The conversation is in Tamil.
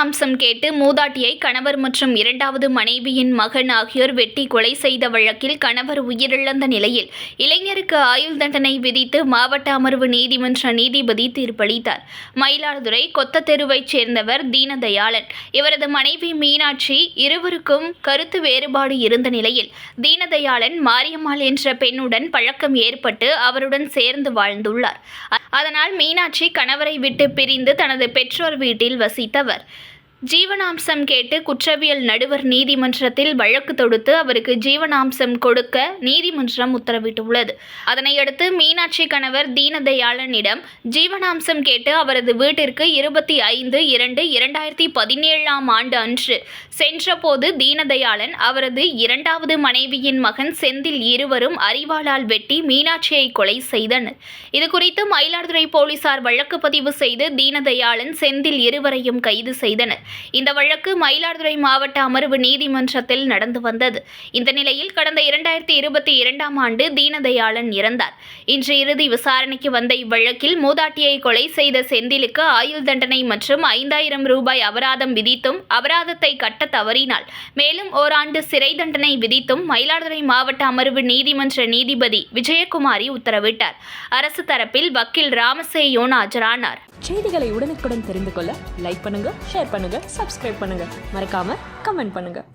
அம்சம் கேட்டு மூதாட்டியை கணவர் மற்றும் இரண்டாவது மனைவியின் மகன் ஆகியோர் வெட்டி கொலை செய்த வழக்கில் கணவர் உயிரிழந்த நிலையில் இளைஞருக்கு ஆயுள் தண்டனை விதித்து மாவட்ட அமர்வு நீதிமன்ற நீதிபதி தீர்ப்பளித்தார். மயிலாடுதுறை கொத்தத்தெருவைச் சேர்ந்தவர் தீனதயாளன். இவரது மனைவி மீனாட்சி இருவருக்கும் கருத்து வேறுபாடு இருந்த நிலையில் தீனதயாளன் மாரியம்மாள் என்ற பெண்ணுடன் பழக்கம் ஏற்பட்டு அவருடன் சேர்ந்து வாழ்ந்துள்ளார். அதனால் மீனாட்சி கணவரை விட்டு பிரிந்து தனது பெற்றோர் வீட்டில் வசித்தவர். ஜீவனாம்சம் கேட்டு குற்றவியல் நடுவர் நீதிமன்றத்தில் வழக்கு தொடுத்து அவருக்கு ஜீவனாம்சம் கொடுக்க நீதிமன்றம் உத்தரவிட்டுள்ளது. அதனையடுத்து மீனாட்சி கணவர் தீனதயாளனிடம் ஜீவனாம்சம் கேட்டு அவரது வீட்டிற்கு இருபத்தி ஐந்து இரண்டு இரண்டாயிரத்தி பதினேழாம் ஆண்டு அன்று சென்றபோது தீனதயாளன் அவரது இரண்டாவது மனைவியின் மகன் செந்தில் இருவரும் அறிவாளால் வெட்டி மீனாட்சியை கொலை செய்தனர். இதுகுறித்து மயிலாடுதுறை போலீசார் வழக்கு பதிவு செய்து தீனதயாளன் செந்தில் இருவரையும் கைது செய்தனர். இந்த வழக்கு மயிலாடுதுறை மாவட்ட அமர்வு நீதிமன்றத்தில் நடந்து வந்தது. இந்த நிலையில் கடந்த இரண்டாயிரத்தி இருபத்தி இரண்டாம் ஆண்டு தீனதயாளன் இறந்தார். இன்று இறுதி விசாரணைக்கு வந்த இவ்வழக்கில் மூதாட்டியை கொலை செய்த செந்திலுக்கு ஆயுள் தண்டனை மற்றும் ஐந்தாயிரம் ரூபாய் அபராதம் விதித்தும் அபராதத்தை கட்ட தவறினால் மேலும் ஓராண்டு சிறை தண்டனை விதித்தும் மயிலாடுதுறை மாவட்ட அமர்வு நீதிமன்ற நீதிபதி விஜயகுமாரி உத்தரவிட்டார். அரசு தரப்பில் வக்கீல் ராமசேயோன் ஆஜரானார். செய்திகளை உடனுக்குடன் தெரிந்து கொள்ள லைக் பண்ணுங்க ஷேர் பண்ணுங்க. சப்ஸ்கிரைப் பண்ணுங்கள் மறக்காமல் கமெண்ட் பண்ணுங்கள்